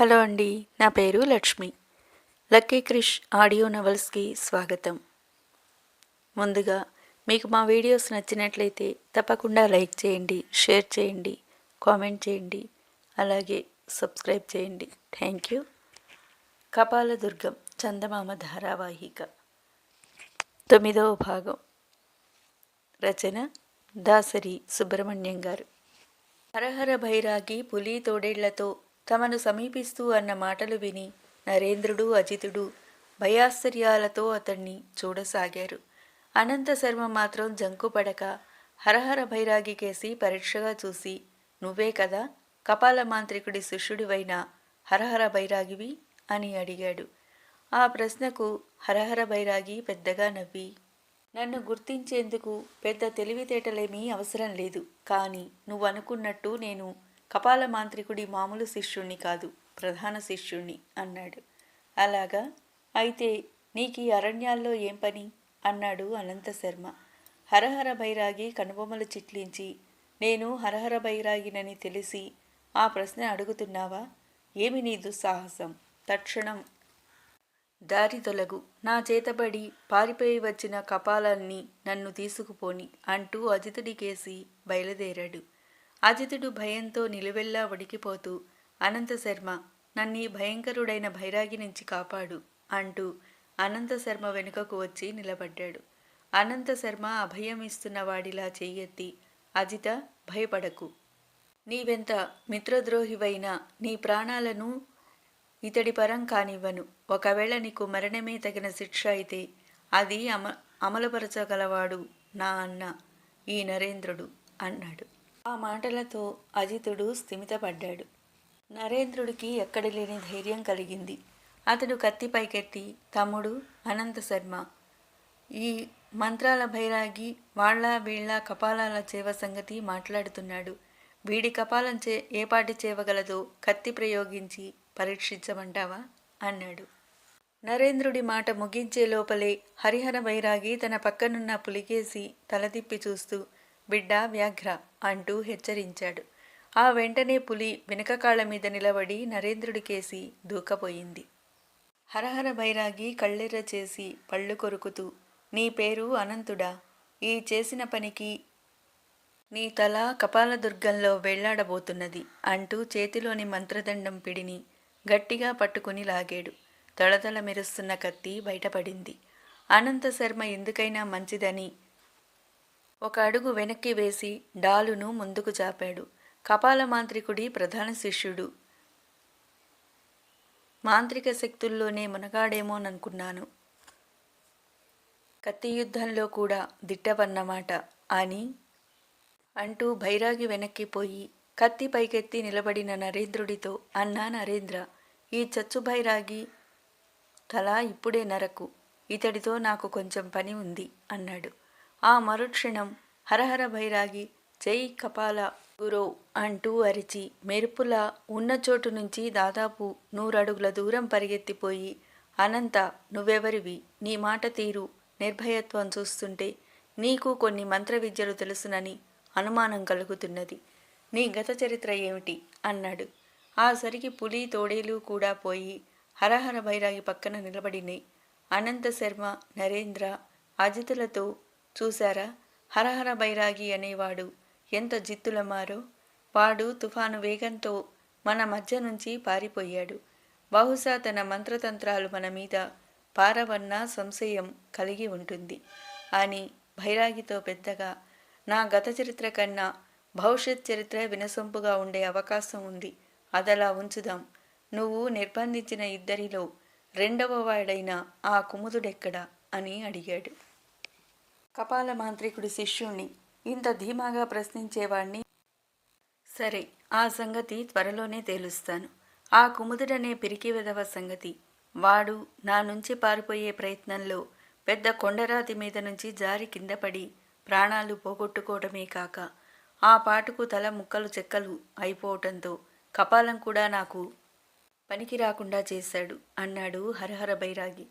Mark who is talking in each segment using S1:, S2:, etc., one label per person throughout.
S1: Hello అండి నా పేరు లక్ష్మి. లక్కీ క్రిష్ ఆడియో నవల్స్కి స్వాగతం. ముందుగా మీకు మా వీడియోస్ నచ్చినట్లయితే తప్పకుండా లైక్ చేయండి షేర్ చేయండి కామెంట్ చేయండి అలాగే సబ్స్క్రైబ్ చేయండి. Thank you. కపాలదుర్గం చందమామ ధారావాహిక. తొమ్మిదవ భాగం. రచన దాసరి సుబ్రహ్మణ్యం గారు. హరహర భైరాగి పులి తోడేళ్ళతో తమను సమీపిస్తూ అన్న మాటలు విని నరేంద్రుడు అజితుడు భయాశ్చర్యాలతో అతన్ని చూడసాగారు. అనంత శర్మ మాత్రం జంకుపడక హరహర భైరాగి కేసి పరీక్షగా చూసి నువ్వే కదా కపాల మాంత్రికుడి శిష్యుడివైన హరహర భైరాగివి? అని అడిగాడు. ఆ ప్రశ్నకు హరహర భైరాగి పెద్దగా నవ్వి నన్ను గుర్తించేందుకు పెద్ద తెలివితేటలేమీ అవసరం లేదు. కానీ నువ్వు అనుకున్నట్టు నేను కపాల మాంత్రికుడి మామూలు శిష్యుణ్ణి కాదు ప్రధాన శిష్యుణ్ణి అన్నాడు. అలాగా? అయితే నీకు అరణ్యాల్లో ఏం పని? అన్నాడు అనంత శర్మ. హరహర బైరాగి కనుబొమ్మలు చిట్లించి నేను హరహర బైరాగినని తెలిసి ఆ ప్రశ్న అడుగుతున్నావా? ఏమి నీ దుస్సాహసం? తక్షణం. దారి తొలగు. నా చేతబడి పారిపోయి వచ్చిన కపాలాన్ని నన్ను తీసుకుపోని అంటూ అజితుడికేసి బయలుదేరాడు. అజితుడు భయంతో నిలువెల్లా వడికిపోతూ అనంతశర్మ నన్నీ భయంకరుడైన భైరాగి నుంచి కాపాడు అంటూ అనంతశర్మ వెనుకకు వచ్చి నిలబడ్డాడు. అనంతశర్మ అభయం ఇస్తున్న వాడిలా చెయ్యెత్తి అజిత భయపడకు. నీవెంత మిత్రద్రోహివైనా నీ ప్రాణాలను ఇతడి పరం కానివ్వను. ఒకవేళ నీకు మరణమే తగిన శిక్ష అయితే అది అమ అమలుపరచగలవాడు నా అన్న ఈ నరేంద్రుడు అన్నాడు. ఆ మాటలతో అజితుడు స్థిమితపడ్డాడు. నరేంద్రుడికి ఎక్కడ లేని ధైర్యం కలిగింది. అతడు కత్తి పైకెత్తి తమ్ముడు అనంత శర్మ ఈ మంత్రాల భైరాగి వాళ్ళ వీళ్ళ కపాలాల చేవ సంగతి మాట్లాడుతున్నాడు. వీడి కపాలం చే ఏపాటి చేవగలదో కత్తి ప్రయోగించి పరీక్షించమంటావా అన్నాడు. నరేంద్రుడి మాట ముగించే లోపలే హరిహర బైరాగి తన పక్కనున్న పులికేసి తలదిప్పి చూస్తూ బిడ్డ వ్యాఘ్ర అంటూ హెచ్చరించాడు. ఆ వెంటనే పులి వెనుకకాళ్ళ మీద నిలబడి నరేంద్రుడికేసి దూకపోయింది. హరహర బైరాగి కళ్ళెర్ర చేసి పళ్ళు కొరుకుతూ నీ పేరు అనంతుడా? ఈ చేసిన పనికి నీ తల కపాలదుర్గంలో వెళ్ళాడబోతున్నది అంటూ చేతిలోని మంత్రదండం పిడిని గట్టిగా పట్టుకుని లాగాడు. తళతళ మెరుస్తున్న కత్తి బయటపడింది. అనంత శర్మ ఎందుకైనా మంచిదని ఒక అడుగు వెనక్కి వేసి డాలును ముందుకు చాపాడు కపాల మాంత్రికుడి ప్రధాన శిష్యుడు. మాంత్రిక శక్తుల్లోనే మునగాడేమోననుకున్నాను. కత్తి యుద్ధంలో కూడా దిట్టవన్నమాట అని అంటూ భైరాగి వెనక్కిపోయి కత్తి పైకెత్తి నిలబడిన నరేంద్రుడితో అన్నా నరేంద్ర ఈ చచ్చు భైరాగి తల ఇప్పుడే నరకు ఇతడితో నాకు కొంచెం పని ఉంది అన్నాడు. ఆ మరుక్షణం హరహర భైరాగి జై కపాల గురో అంటూ అరిచి మెరుపులా ఉన్న చోటు నుంచి దాదాపు నూరడుగుల దూరం పరిగెత్తిపోయి అనంత నువ్వెవరివి? నీ మాట తీరు నిర్భయత్వం చూస్తుంటే నీకు కొన్ని మంత్ర విద్యలు తెలుసునని అనుమానం కలుగుతున్నది. నీ గత చరిత్ర ఏమిటి? అన్నాడు. ఆ సరికి పులి తోడేలు కూడా పోయి హరహర భైరాగి పక్కన నిలబడినాయి అనంత శర్మ నరేంద్ర అజితులతో చూశారా? హరహర బైరాగి అనేవాడు. ఎంత జిత్తులమారో వాడు తుఫాను వేగంతో మన మధ్య నుంచి పారిపోయాడు. బహుశా తన మంత్రతంత్రాలు మన మీద పారవన్న సంశయం కలిగి ఉంటుంది. అని భైరాగితో పెద్దగా నా గత చరిత్ర కన్నా భవిష్యత్ చరిత్ర వినసొంపుగా ఉండే అవకాశం ఉంది. అదలా ఉంచుదాం. నువ్వు నిర్బంధించిన ఇద్దరిలో రెండవ వాడైన ఆ కుముదుడెక్కడా? అని అడిగాడు. కపాల మాంత్రికుడి శిష్యుణ్ణి. ఇంత ధీమాగా ప్రశ్నించేవాణ్ణి. సరే ఆ సంగతి త్వరలోనే తేలుస్తాను. ఆ కుముదుడనే పిరికి వెదవ సంగతి. వాడు నా నుంచి పారిపోయే ప్రయత్నంలో పెద్ద కొండరాతి మీద నుంచి జారి కింద పడి ప్రాణాలు పోగొట్టుకోవడమే కాక ఆ పాటుకు తల ముక్కలు చెక్కలు అయిపోవటంతో కపాలం కూడా నాకు పనికి రాకుండా చేశాడు అన్నాడు హరహర బైరాగి.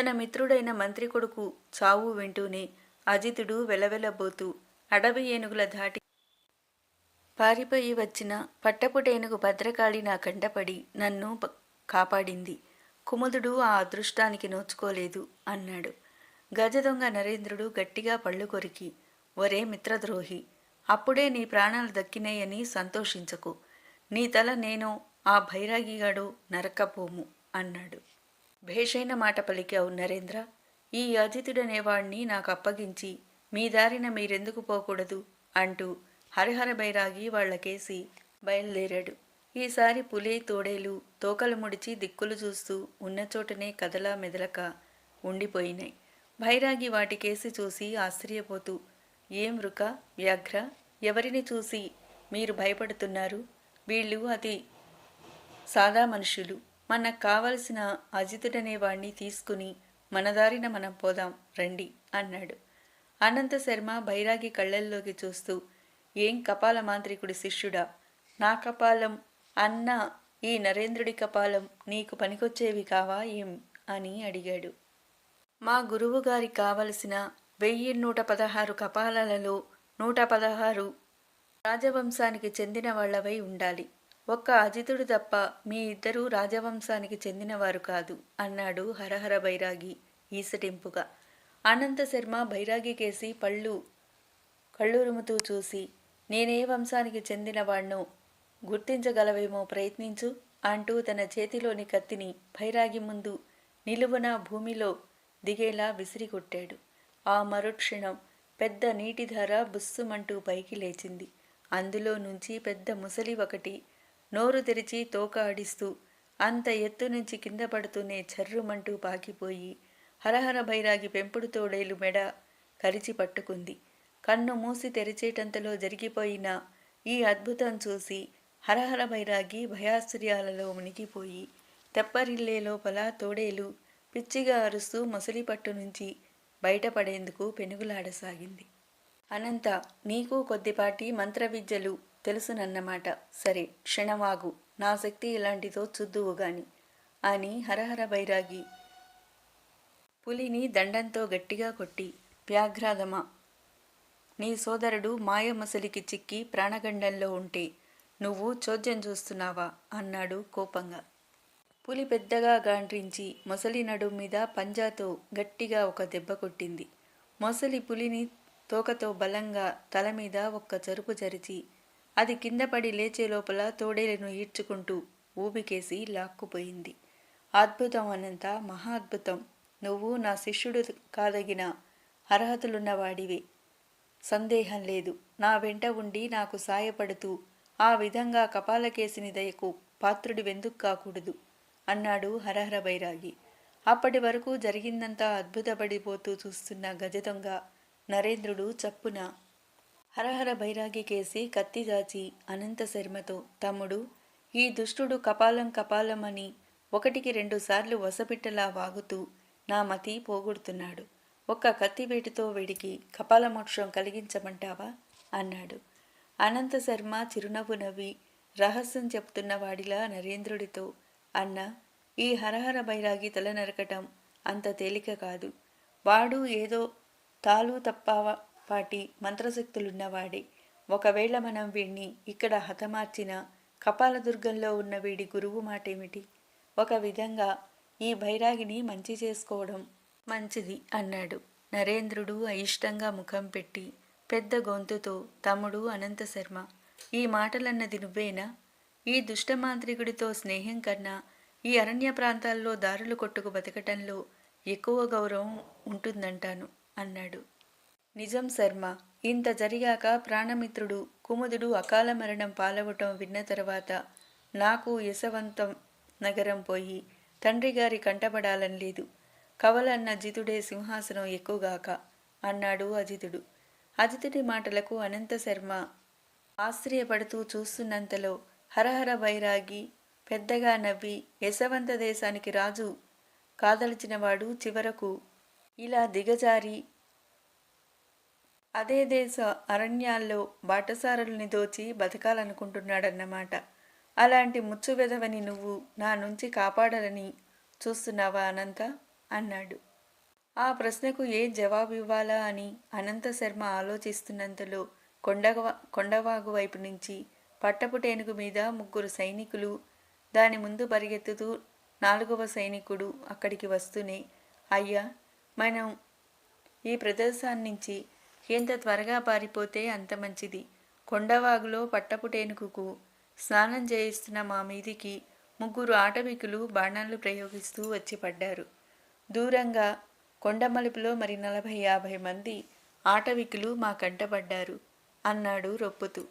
S1: తన మిత్రుడైన మంత్రి కొడుకు చావు వింటూనే అజితుడు వెలవెలబోతూ అడవి ఏనుగుల ధాటి పారిపోయి వచ్చిన పట్టపుటేనుగు భద్రకాళి నా కంటపడి నన్ను కాపాడింది. కుముదుడు ఆ అదృష్టానికి నోచుకోలేదు అన్నాడు. గజదొంగ నరేంద్రుడు గట్టిగా పళ్ళు కొరికి ఒరే మిత్రద్రోహి అప్పుడే నీ ప్రాణాలు దక్కినాయని సంతోషించకు. నీ తల నేను ఆ భైరాగిగాడు నరకపోము అన్నాడు. భేషైన మాట పలికావు నరేంద్ర ఈ అతిథుడనేవాణ్ణి నాకు అప్పగించి మీ దారిన మీరెందుకు పోకూడదు అంటూ హరిహర బైరాగి వాళ్ళకేసి బయలుదేరాడు. ఈసారి పులి తోడేలు తోకలు ముడిచి దిక్కులు చూస్తూ ఉన్న చోటనే కదలా మెదలక ఉండిపోయినాయి. భైరాగి వాటికేసి చూసి ఆశ్చర్యపోతూ ఏం రుక వ్యాఘ్ర? ఎవరిని చూసి మీరు భయపడుతున్నారు? వీళ్ళు అతి సాదా మనుషులు. మనకు కావలసిన అజితుడనే వాణ్ణి తీసుకుని మన దారిన మనం పోదాం రండి అన్నాడు. అనంత శర్మ బైరాగి కళ్ళల్లోకి చూస్తూ ఏం కపాల మాంత్రికుడి శిష్యుడా? నా కపాలం అన్న ఈ నరేంద్రుడి కపాలం నీకు పనికొచ్చేవి కావా ఏం? అని అడిగాడు. మా గురువుగారి కావలసిన వెయ్యి నూట పదహారు కపాలాలలో నూట పదహారు రాజవంశానికి చెందిన వాళ్ళవై ఉండాలి. ఒక్క అజితుడు తప్ప మీ ఇద్దరూ రాజవంశానికి చెందినవారు కాదు అన్నాడు హరహర బైరాగి ఈసటింపుగా. అనంతశర్మ బైరాగి కేసి పళ్ళు కళ్ళురుముతూ చూసి నేనే వంశానికి చెందినవాణ్ణో గుర్తించగలవేమో ప్రయత్నించు అంటూ తన చేతిలోని కత్తిని భైరాగి ముందు నిలువున భూమిలో దిగేలా విసిరికొట్టాడు ఆ మరుక్షణం పెద్ద నీటిధార బుస్సుమంటూ పైకి లేచింది. అందులో నుంచి పెద్ద ముసలి ఒకటి నోరు తెరిచి తోక ఆడిస్తూ అంత ఎత్తు నుంచి కింద పడుతూనే చర్రుమంటూ పాకిపోయి హరహర భైరాగి పెంపుడు తోడేలు మెడ కరిచి పట్టుకుంది. కన్ను మూసి తెరిచేటంతలో జరిగిపోయిన ఈ అద్భుతం చూసి హరహర భైరాగి భయాశ్చర్యాలలో మునిగిపోయి తెప్పరిల్లే లోపల తోడేలు పిచ్చిగా అరుస్తూ మొసలి పట్టు నుంచి బయటపడేందుకు పెనుగులాడసాగింది. అనంత నీకు కొద్దిపాటి మంత్ర విద్యలు తెలుసునన్నమాట సరే క్షణమాగు. నా శక్తి ఇలాంటిదో చుద్దువు గాని. అని హరహర బైరాగి పులిని దండంతో గట్టిగా కొట్టి వ్యాఘ్రాదమా నీ సోదరుడు మాయమసలికి చిక్కి ప్రాణగండంలో ఉంటే నువ్వు చోద్యం చూస్తున్నావా? అన్నాడు కోపంగా. పులి పెద్దగా గాండ్రించి మొసలి నడు మీద పంజాతో గట్టిగా ఒక దెబ్బ కొట్టింది. మొసలి పులిని తోకతో బలంగా తల మీద ఒక్క చెరుపు జరిచి అది కింద పడి లేచే లోపల తోడేలను ఈడ్చుకుంటూ ఊబికేసి లాక్కుపోయింది. అద్భుతం అనంత మహా అద్భుతం నువ్వు నా శిష్యుడు కాదగిన అర్హతలున్నవాడివే. సందేహం లేదు. నా వెంట ఉండి నాకు సాయపడుతూ ఆ విధంగా కపాలకేసిని దయకు పాత్రుడి వెందుకు కాకూడదు? అన్నాడు హరహర బైరాగి. అప్పటి వరకు జరిగిందంతా అద్భుతపడిపోతూ చూస్తున్న గజదొంగ నరేంద్రుడు చప్పున హరహర బైరాగి కేసి కత్తి దాచి అనంత శర్మతో తమ్ముడు ఈ దుష్టుడు కపాలం కపాలమని ఒకటికి రెండు సార్లు వసపిట్టలా వాగుతూ నా మతి పోగొడుతున్నాడు. ఒక్క కత్తివేటితో వీడికి కపాలమోక్షం కలిగించమంటావా అన్నాడు. అనంత శర్మ చిరునవ్వు నవ్వి రహస్యం చెప్తున్న వాడిలా నరేంద్రుడితో అన్న ఈ హరహర బైరాగి తల నరకటం అంత తేలిక కాదు. వాడు ఏదో తాలు తప్ప పాటి మంత్రశక్తులున్నవాడే. ఒకవేళ మనం వీణ్ణి ఇక్కడ హతమార్చిన కపాలదుర్గంలో ఉన్న వీడి గురువు మాటేమిటి? ఒక విధంగా ఈ బైరాగిని మంచి చేసుకోవడం మంచిది అన్నాడు. నరేంద్రుడు అయిష్టంగా ముఖం పెట్టి పెద్ద గొంతుతో తమ్ముడు అనంత శర్మ ఈ మాటలన్నది నువ్వేనా? ఈ దుష్టమాంత్రికుడితో స్నేహం కన్నా ఈ అరణ్య ప్రాంతాల్లో దారులు కొట్టుకు బతకటంలో ఎక్కువ గౌరవం ఉంటుందంటాను అన్నాడు. నిజం శర్మ ఇంత జరిగాక ప్రాణమిత్రుడు కుముదుడు అకాల మరణం పాలవటం విన్న తర్వాత నాకు యశవంతం నగరం పోయి తండ్రి గారి కంటపడాలని లేదు. కవలన్న జితుడే సింహాసనం ఎక్కువగాక అన్నాడు అజితుడు. అజితుడి మాటలకు అనంత శర్మ ఆశ్చర్యపడుతూ చూస్తున్నంతలో హరహర బైరాగి పెద్దగా నవ్వి యశవంత దేశానికి రాజు కాదలిచినవాడు చివరకు ఇలా దిగజారి అదే దేశ అరణ్యాల్లో బాటసారుల్ని దోచి బతకాలనుకుంటున్నాడన్నమాట. అలాంటి ముచ్చు వెదవని నువ్వు నా నుంచి కాపాడాలని చూస్తున్నావా అనంత? అన్నాడు. ఆ ప్రశ్నకు ఏ జవాబు ఇవ్వాలా అని అనంత శర్మ ఆలోచిస్తున్నంతలో కొండవ కొండవాగు వైపు నుంచి పట్టపు టేనుగు మీద ముగ్గురు సైనికులు దాని ముందు పరిగెత్తుతూ నాలుగవ సైనికుడు అక్కడికి వస్తూనే అయ్యా మనం ఈ ప్రదేశాన్నించి ఎంత త్వరగా పారిపోతే అంత మంచిది. కొండవాగులో పట్టపుటేనుకు స్నానం చేయిస్తున్న మా మీదికి ముగ్గురు ఆటవికులు బాణాలు ప్రయోగిస్తూ వచ్చి పడ్డారు. దూరంగా కొండమలుపులో మరి నలభై యాభై మంది ఆటవికులు మా కంటపడ్డారు అన్నాడు రొప్పుతూ.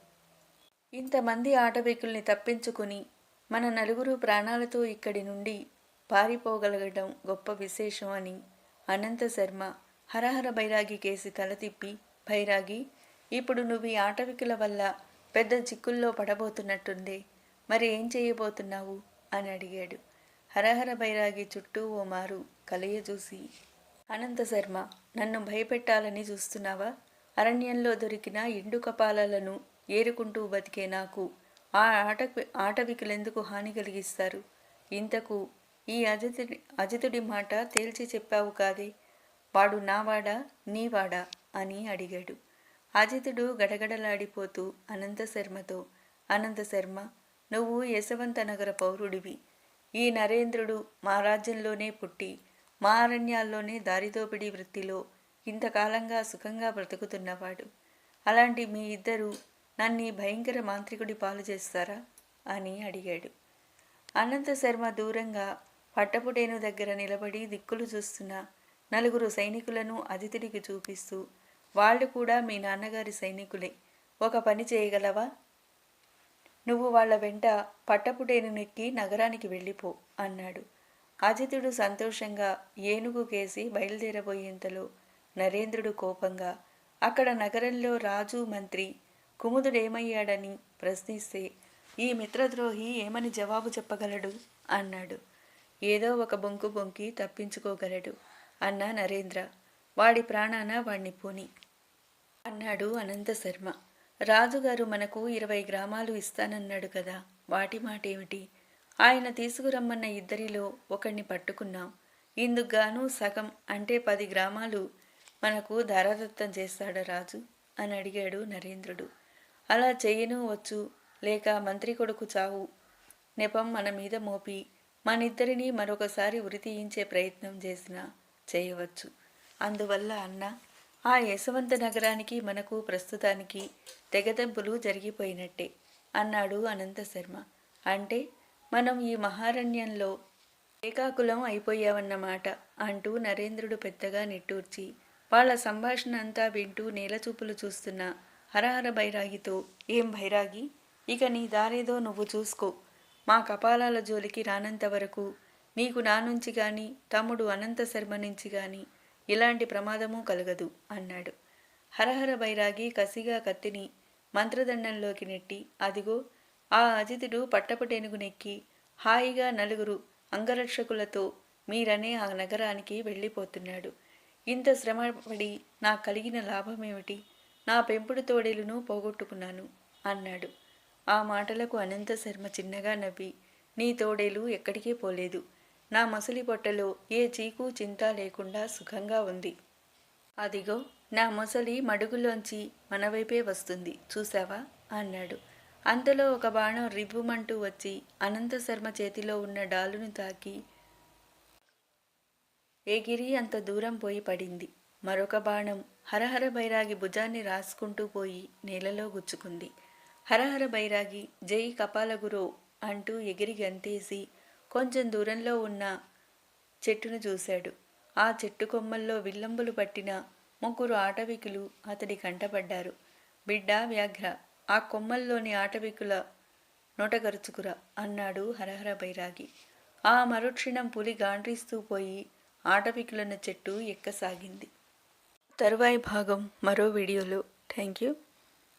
S1: ఇంతమంది ఆటవికుల్ని తప్పించుకుని మన నలుగురు ప్రాణాలతో ఇక్కడి నుండి పారిపోగలగడం గొప్ప విశేషం అని అనంత శర్మ హరహర బైరాగి కేసి తల తిప్పి బైరాగి ఇప్పుడు నువ్వు ఈ ఆటవికుల వల్ల పెద్ద చిక్కుల్లో పడబోతున్నట్టుంది. మరి ఏం చేయబోతున్నావు? అని అడిగాడు. హరహర బైరాగి చుట్టూ ఓ మారు కలయ చూసి అనంత శర్మ నన్ను భయపెట్టాలని చూస్తున్నావా? అరణ్యంలో దొరికిన ఎండు కపాలాలను ఏరుకుంటూ బతికే నాకు ఆ ఆట ఆటవికులెందుకు హాని కలిగిస్తారు? ఇంతకు ఈ అజితుడి అజితుడి మాట తేల్చి చెప్పావు కాదే? వాడు నావాడా నీవాడా అని అడిగాడు. అజితుడు గడగడలాడిపోతూ అనంత శర్మతో నువ్వు యశవంత నగర పౌరుడివి. ఈ నరేంద్రుడు మా రాజ్యంలోనే పుట్టి మా అరణ్యాల్లోనే దారిదోపిడీ వృత్తిలో ఇంతకాలంగా సుఖంగా బ్రతుకుతున్నవాడు. అలాంటి మీ ఇద్దరూ నన్ను భయంకర మాంత్రికుడి పాలు చేస్తారా అని అడిగాడు. అనంత శర్మ దూరంగా పట్టపుటేను దగ్గర నిలబడి దిక్కులు చూస్తున్న నలుగురు సైనికులను అతిథినికి చూపిస్తూ వాళ్ళు కూడా మీ నాన్నగారి సైనికులే. ఒక పని చేయగలవా? నువ్వు వాళ్ళ వెంట పట్టపుటేను నెక్కి నగరానికి వెళ్ళిపో అన్నాడు. అజితుడు సంతోషంగా ఏనుగు కేసి బయలుదేరబోయేంతలో నరేంద్రుడు కోపంగా అక్కడ నగరంలో రాజు మంత్రి కుముదుడేమయ్యాడని ప్రశ్నిస్తే ఈ మిత్రద్రోహి ఏమని జవాబు చెప్పగలడు? అన్నాడు. ఏదో ఒక బొంకు బొంకి తప్పించుకోగలడు. అన్న నరేంద్ర వాడి ప్రాణాన వాణ్ణి పోని. అన్నాడు అనంత శర్మ. రాజుగారు మనకు ఇరవై గ్రామాలు ఇస్తానన్నాడు కదా వాటి మాటేమిటి? ఆయన తీసుకురమ్మన్న ఇద్దరిలో ఒకణ్ణి పట్టుకున్నాం. ఇందుకుగాను సగం అంటే పది గ్రామాలు మనకు ధారాదత్తం చేస్తాడా రాజు? అని అడిగాడు నరేంద్రుడు. అలా చెయ్యను వచ్చు లేక మంత్రి కొడుకు చావు. నెపం మన మీద మోపి మనిద్దరినీ మరొకసారి ఉరి తీయించే ప్రయత్నం చేసినా చేయవచ్చు. అందువల్ల అన్న ఆ యశవంత నగరానికి మనకు ప్రస్తుతానికి తెగదెంపులు జరిగిపోయినట్టే అన్నాడు అనంత శర్మ. అంటే మనం ఈ మహారణ్యంలో ఏకాకులం అయిపోయావన్నమాట అంటూ నరేంద్రుడు పెద్దగా నిట్టూర్చి వాళ్ళ సంభాషణ అంతా వింటూ నేలచూపులు చూస్తున్న హరహర బైరాగితో ఏం బైరాగి? ఇక నీ దారేదో నువ్వు చూసుకో. మా కపాలాల జోలికి రానంత వరకు నీకు నా నుంచి కానీ తమ్ముడు అనంత శర్మ నుంచి కానీ ఇలాంటి ప్రమాదము కలగదు అన్నాడు. హరహర బైరాగి కసిగా కత్తిని మంత్రదండంలోకి నెట్టి అదిగో ఆ అతిథుడు పట్టపటేనుగు నెక్కి హాయిగా నలుగురు అంగరక్షకులతో మీరనే ఆ నగరానికి వెళ్ళిపోతున్నాడు. ఇంత శ్రమపడి నాకు కలిగిన లాభమేమిటి? నా పెంపుడు తోడేలును పోగొట్టుకున్నాను అన్నాడు. ఆ మాటలకు అనంత శర్మ చిన్నగా నవ్వి నీ తోడేలు ఎక్కడికే పోలేదు. నా మసలి పొట్టలో ఏ చీకు చింత లేకుండా సుఖంగా ఉంది. అదిగో నా మొసలి మడుగులోంచి మన వైపే వస్తుంది. చూసావా అన్నాడు. అంతలో ఒక బాణం రిబ్బుమంటూ వచ్చి అనంత శర్మ చేతిలో ఉన్న డాలును తాకి ఎగిరి అంత దూరం పోయి పడింది. మరొక బాణం హరహర బైరాగి భుజాన్ని రాసుకుంటూ పోయి నేలలో గుచ్చుకుంది. హరహర బైరాగి జై కపాలగురో అంటూ ఎగిరి గంతేసి కొంచెం దూరంలో ఉన్న చెట్టును చూశాడు. ఆ చెట్టు కొమ్మల్లో విల్లంబులు పట్టిన ముగ్గురు ఆటవికులు అతడి కంటపడ్డారు. బిడ్డ వ్యాఘ్ర ఆ కొమ్మల్లోని ఆటవికుల నోటగరుచుకురా అన్నాడు హరహర బైరాగి. ఆ మరుక్షణం పులి గాండ్రిస్తూ పోయి ఆటవికులన్న చెట్టు ఎక్కసాగింది. తరువాయి భాగం మరో వీడియోలో. Thank you